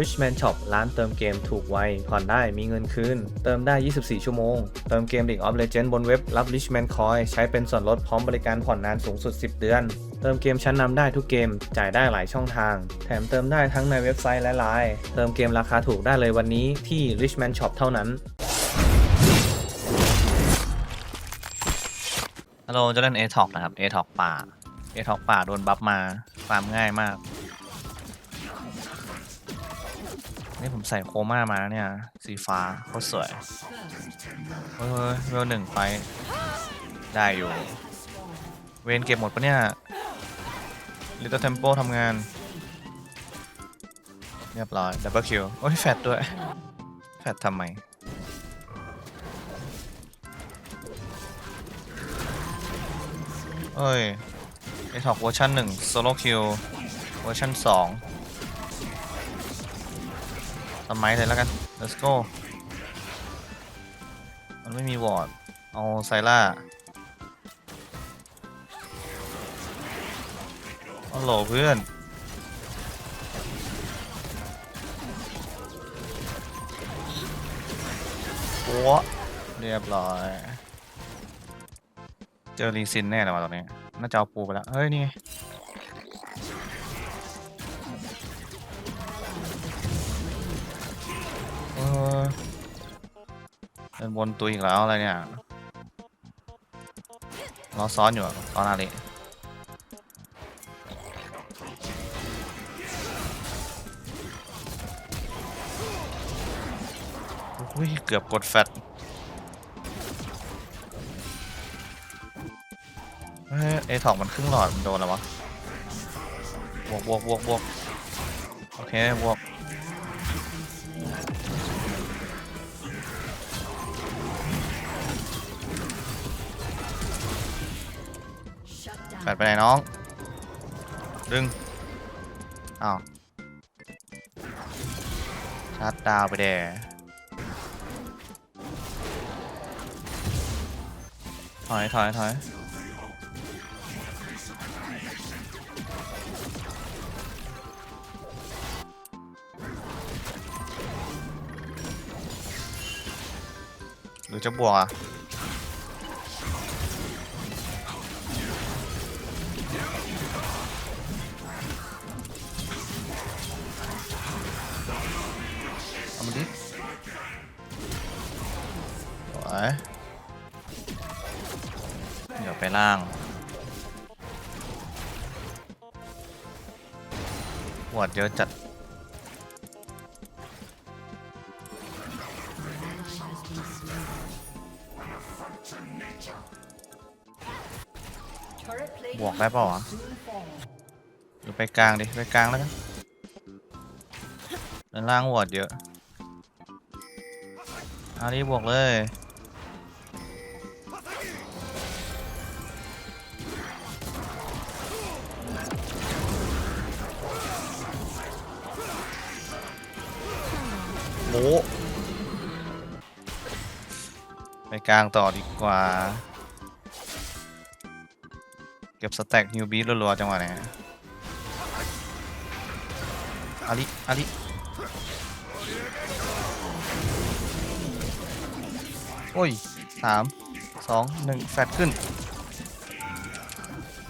Richman Shop ร้านเติมเกมถูกไว ผ่อนได้มีเงินคืน เติมได้ 24 ชั่วโมง เติมเกม League of Legends บนเว็บรับ Richman Coin ใช้เป็นส่วนลดพร้อมบริการผ่อนนานสูงสุด 10 เดือน เติมเกมชั้นนำได้ทุกเกม จ่ายได้หลายช่องทาง แถมเติมได้ทั้งในเว็บไซต์และไลน์เติมเกมราคาถูกได้เลยวันนี้ที่ Richman Shop เท่านั้นฮัลโหลจะเล่น a t o นะครับ a t o ป่า a t o ป่าโดนบัฟมาฟาร์มง่ายมาก นี่ผมใส่โคม่ามาแล้วเนี่ย สีฟ้าโคตรสวยเฮ้ยเวลหนึ่งไป ได้อยู่ เวนเก็บหมดปะเนี่ยลิตเติ้ลเทมโปทำงาน เรียบร้อยดับเบิลคิว โอ้ยแฟดด้วย แฟดทำไมเอ้ยไอทอกเวอร์ชันหนึ่งโซโลคิวเวอร์ชันสอง ทำไมเลยแล้วกัน let's go มันไม่มีวอร์ด เอาไซล่าฮัลโหลเพื่อน โอ้เรียบร้อย เจอรีซินแน่เลยว่ะตอนนี้ น่าจะเอาปูไปแล้ว เฮ้ย นี่ เดินวนตัวอีกแล้วอะไรเนี่ยรอซ้อนอยู่อะตอนอะไรอุ้ย เกือบกดแฟตเฮ้ยเอถอกมันครึ่งหลอด มันโดนแล้ววะ บวกบวกบวกบวกโอเค บวก แปดไปไหนน้อง ดึงอ้าวชาร์จดาวไปแดถอยถอยถอยหรือจะบวกอะ วยเดี๋ยวไปล่างหวดเยอะจัด บวกได้เปล่าวะหรือไปกลางดิ ไปกลางแล้วกันด้านล่างวอดเยอะ เอาดิบวกเลย โมไปกลางต่อดีกว่า เก็บสแต็กฮิวบีทรัวๆจังหวะนี้อาลิอาลิโอ้ยสามสองหนึ่งแฟดขึ้น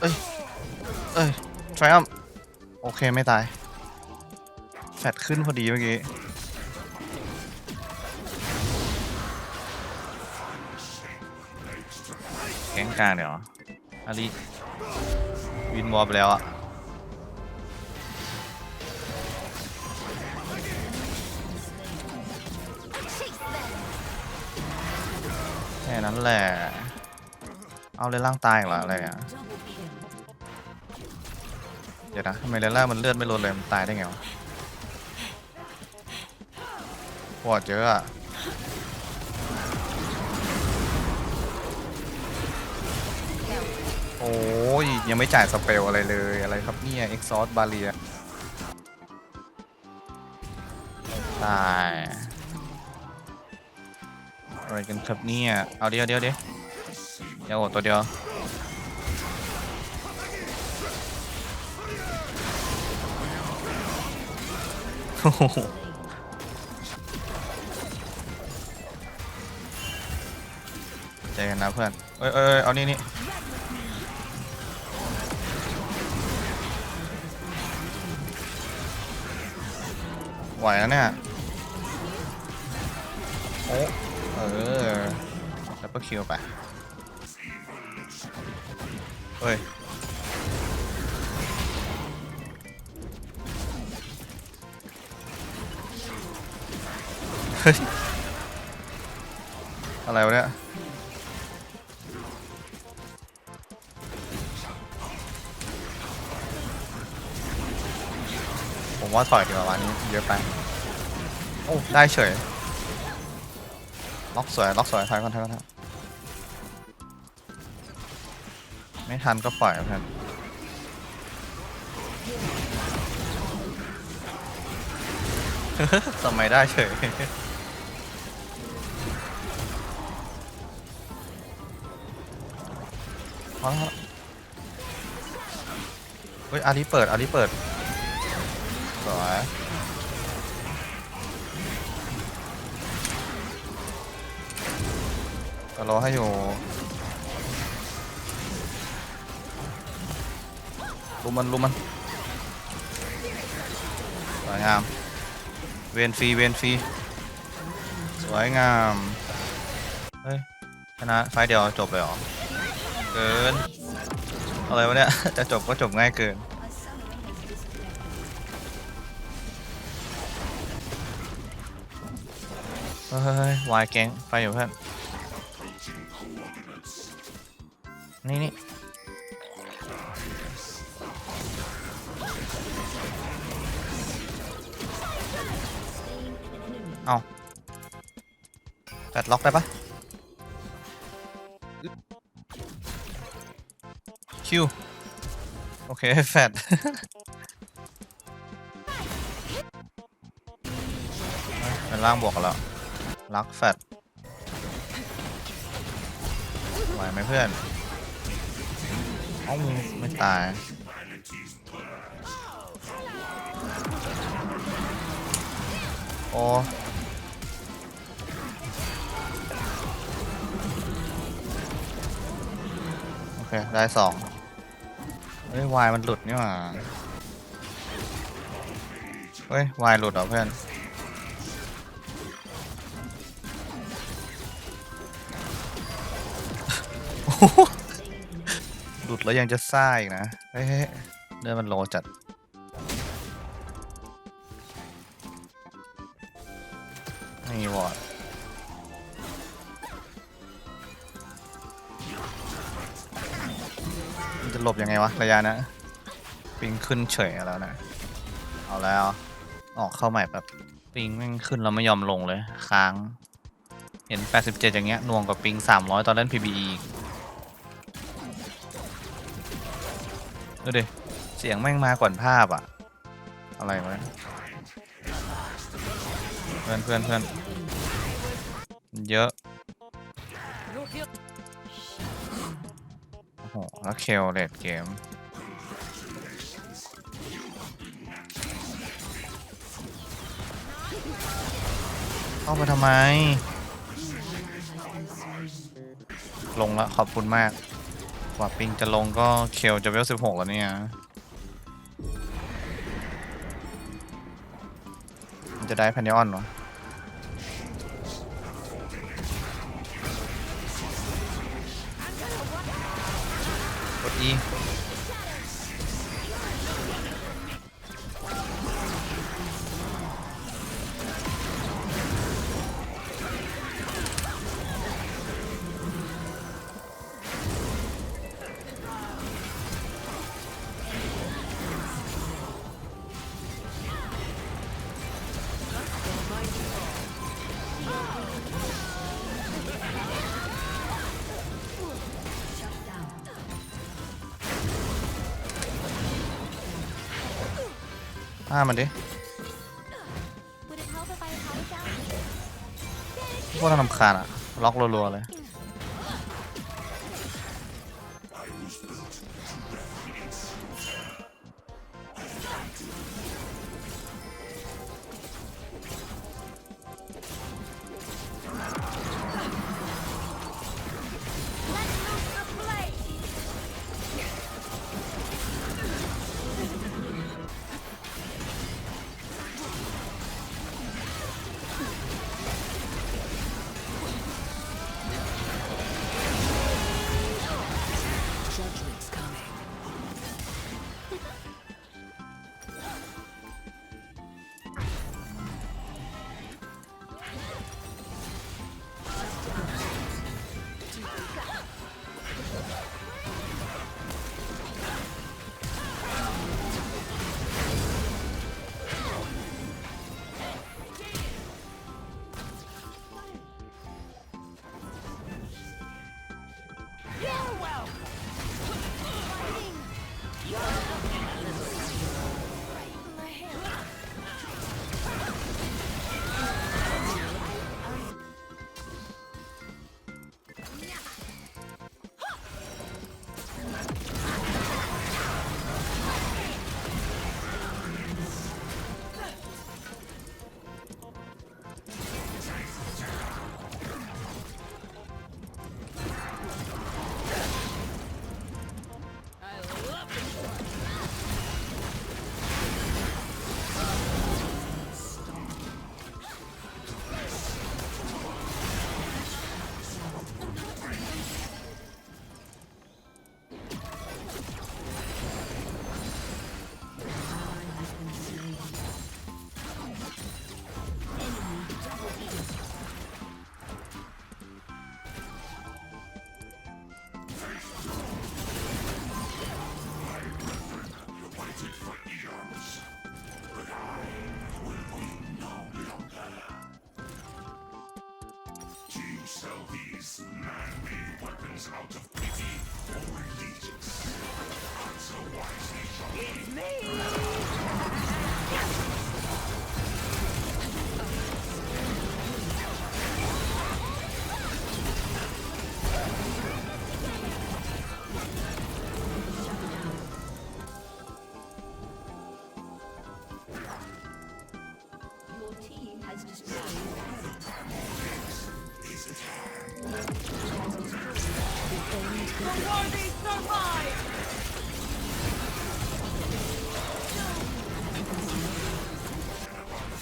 เอ้ย เอ้ยทริอัมโอเค ไม่ตาย แฟดขึ้นพอดีเมื่อกี้ ก๊งกลางเดี๋ยวอาลิวินวอลไปแล้วอะแค่นั้นแหละ เอาเลยล่างตายอีกเหรออะไรอะเดี๋ยวนะทำไมเลล่ามันเลือดไม่ลดเลยมันตายได้ไงวะปวดเยอะอะ ยังไม่จ่ายสเปลอะไรเลยอะไรครับเนี่ยเอ็กซอสบาเลียตายอะไรกันครับเนี่ย เอาเดียวเดียวเดียวเดี๋ยวตัวเดียวโอ้โหใจกันนะเพื่อน เอ้ยเอ้ยเอ้ยเอานี่นี่ ไหวแล้วเนี่ยโอ้เออดับเบิลคิวไป เฮ้ย เฮ้ย อะไรวะเนี่ย ผมว่าถอยดีกว่าวันนี้เยอะไป โอ้ ได้เฉย ล็อกสวย ล็อกสวยถอยก่อนถอยก่อนถอยก่อนไม่ทันก็ปล่อยเพื่อนทำไมได้เฉยเอาละเฮ้ยอาลีเปิดอาลีเปิด สวยก็รอให้อยู่ลุมมันลุมมันสวยงาม เวนฟรีเวนฟรีสวยงาม เฮ้ย ชนะไฟเดียวจบเลยเหรอ เกิน อะไรวะเนี่ย จะจบก็จบง่ายเกิน เฮ้ยวายแก๊งไปอยู่เพื่อนนี่นี่เอาแฟดล็อกได้ปะคิว โอเค แฟดเป็นล่างบวกกันแล้ว ลักแฟดไหวไหมเพื่อนเอ้าไม่ตายโอ้โอเค ได้สองเฮ้ยวายมันหลุดนี่หว่าเฮ้ยวายหลุดเหรอเพื่อน หลุดแล้วยังจะซ่าอีกนะ เฮ้ยเฮ้ยเดินมันโลจัด นี่วอดมันจะหลบยังไงวะ ระยะนะ ปิงขึ้นเฉยแล้วนะ เอาแล้ว ออกเข้าใหม่แบบปิงแม่งขึ้นแล้วไม่ยอมลงเลย ค้าง เห็น 87 อย่างเงี้ยน่วงกว่าปิง 300 ตอนเล่น PBE อีก ดูดิ เสียงแม่งมาก่อนภาพอะอะไรวะเพื่อนเพื่อนเพื่อนเยอะโอ้โหแล้วเคลเลดเกมเข้ามาทำไม ลงแล้วขอบคุณมาก กว่าปิงจะลงก็เคลจะเวลสิบหกแล้วเนี่ยมันจะได้พันยออนวะกด E ฆ่ามันดิ Would it help if I apologize? พวกน่ารำคาญอะล็อกรัวๆเลย me!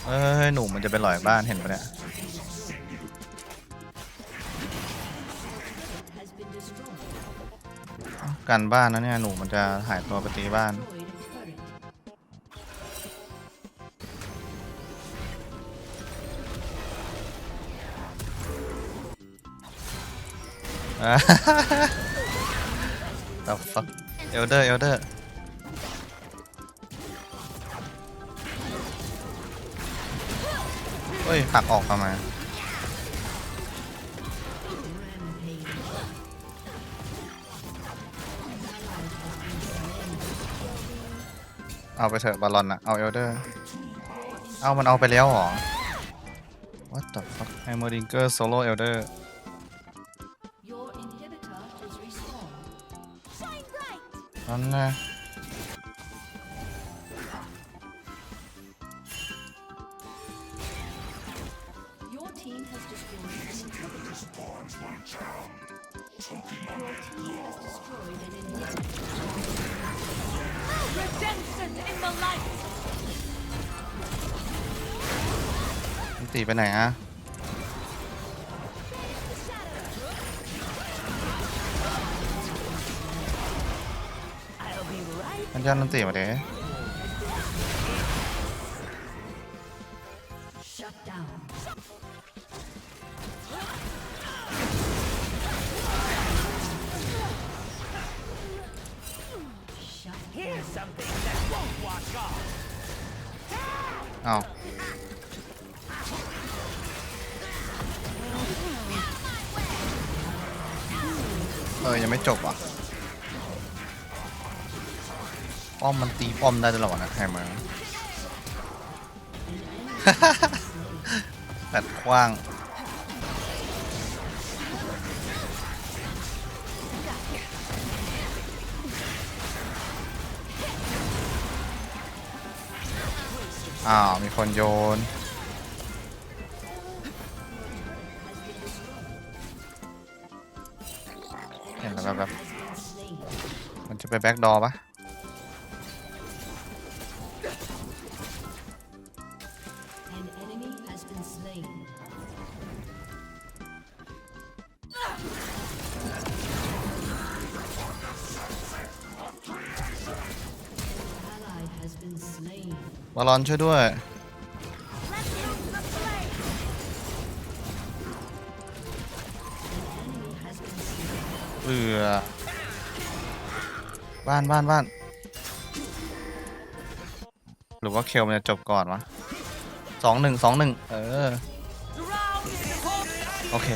เอ้ยหนูมันจะไปหลอยบ้านเห็นปะเนี่ยกันบ้านนะเนี่ยหนูมันจะหายตัวไปตีบ้าน Destroyed a turret. อ่า The fuck Elder Elder เฮ้ยผลักออกมามาเอาไปเถอะบอลลอนอะเอาเอลเดอร์ เอามันเอาไปแล้วเหรอ What the fuck ไอโมดิงเกอร์โซโล่เอลเดอร์ Your inhibitor is respawned. Shine bright. นั่นนะ Redemption in the light. มันตีไปไหนอะ I'll be right. มันยันมันตีมาเด้ Shut down. เอาเออ ยังไม่จบอะ ป้อมมันตีป้อมได้ตลอดนะใครมาแปดกว้าง อ้าว มีคนโยน เห็นแล้วแบบมันจะไปแบ็กดอปะ บอลลอนช่วยด้วย เอือบ้านบ้านบ้าน หรือว่าเคลมันจะจบก่อนวะสองหนึ่งสองหนึ่งเออ โอเค